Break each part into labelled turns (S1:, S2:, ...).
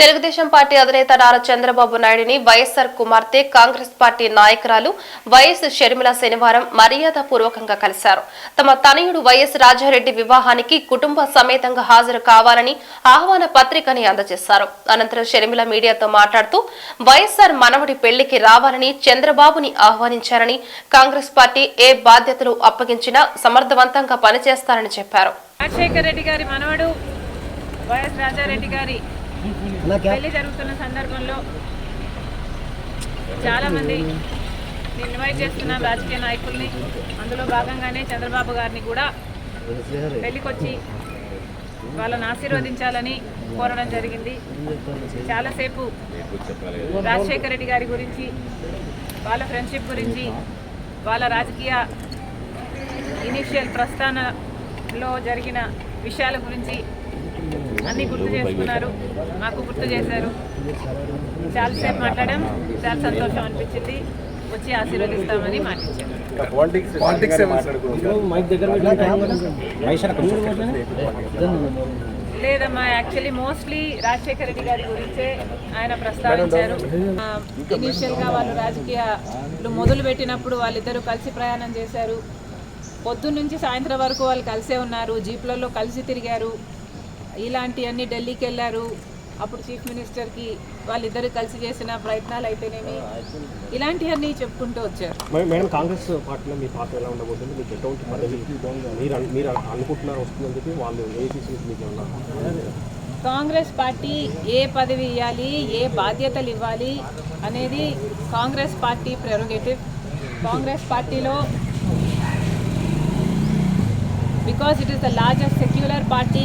S1: Telugu Desam party అధినేత నారా చంద్రబాబు నాయుడిని YSR కుమార్తె కాంగ్రెస్ పార్టీ నాయకురాలు వైఎస్ షర్మిల శనివారం మర్యాద పూర్వకంగా కలిశారు తమ తనయుడు వైఎస్ రాజారెడ్డి వివాహానికి కుటుంబ సమేతంగా హాజరు కావాలని ఆహ్వాన పత్రికని అందజేశారు అనంతరం షర్మిల మీడియాతో మాట్లాడుతూ వైఎస్సార్ మనవడి పెళ్లికి రావాలని చంద్రబాబుని ఆహ్వానించారని కాంగ్రెస్ పార్టీ ఏ బాధ్యతలు అప్పగించినా సమర్థవంతంగా పనిచేస్తారని చెప్పారు
S2: రాజశేఖర రెడ్డి గారి మనవడు వైఎస్ రాజారెడ్డి గారి పెళ్లి జరుగుతున్న సందర్భంలో చాలామంది నేను ఇన్వైట్ చేస్తున్న రాజకీయ నాయకుల్ని అందులో భాగంగానే చంద్రబాబు గారిని కూడా పెళ్ళికొచ్చి వాళ్ళని ఆశీర్వదించాలని కోరడం జరిగింది చాలాసేపు రాజశేఖర రెడ్డి గారి గురించి వాళ్ళ ఫ్రెండ్షిప్ గురించి వాళ్ళ రాజకీయ ఇనిషియల్ ప్రస్థానంలో జరిగిన విషయాల గురించి అన్నీ గుర్తు చేసుకున్నారు మాకు గుర్తు చేశారు చాలాసేపు మాట్లాడడం చాలా సంతోషం అనిపించింది వచ్చి ఆశీర్వదిస్తామని మాటించారు లేదమ్మా యాక్చువల్లీ మోస్ట్లీ రాజశేఖర రెడ్డి గారి గురించే ఆయన ప్రస్తావించారు ఇనీషియల్గా వాళ్ళు రాజకీయాలు మొదలు పెట్టినప్పుడు వాళ్ళిద్దరూ కలిసి ప్రయాణం చేశారు పొద్దున్నుంచి సాయంత్రం వరకు వాళ్ళు కలిసే ఉన్నారు జీప్లలో కలిసి తిరిగారు ఇలాంటివన్నీ ఢిల్లీకి వెళ్ళారు అప్పుడు చీఫ్ మినిస్టర్కి వాళ్ళిద్దరు కలిసి చేసిన ప్రయత్నాలు అయితేనేమి ఇలాంటివన్నీ చెప్పుకుంటూ వచ్చారు
S3: మేడం కాంగ్రెస్ పార్టీలో మీ పార్టీ ఎలా ఉండబోతుంది మీకు ఎటువంటి మీరు అనుకుంటున్నారు వస్తుందని చెప్పి వాళ్ళు
S2: కాంగ్రెస్ పార్టీ ఏ పదవి ఇవ్వాలి ఏ బాధ్యతలు ఇవ్వాలి అనేది కాంగ్రెస్ పార్టీ ప్రెరోగేటివ్ కాంగ్రెస్ పార్టీలో because it is the largest secular party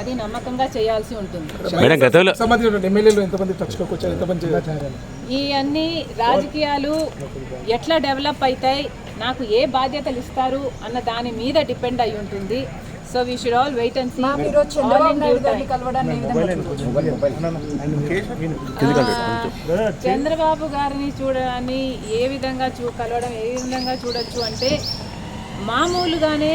S2: అది నమ్మకంగా చేయాల్సి ఉంటుంది ఈ అన్ని రాజకీయాలు ఎట్లా డెవలప్ అవుతాయి నాకు ఏ బాధ్యతలు ఇస్తారు అన్న దాని మీద డిపెండ్ అయి ఉంటుంది so we should all wait and Chandrababu గారిని చూడడాన్ని ఏ విధంగా చూ కలవడం ఏ విధంగా చూడొచ్చు అంటే మామూలుగానే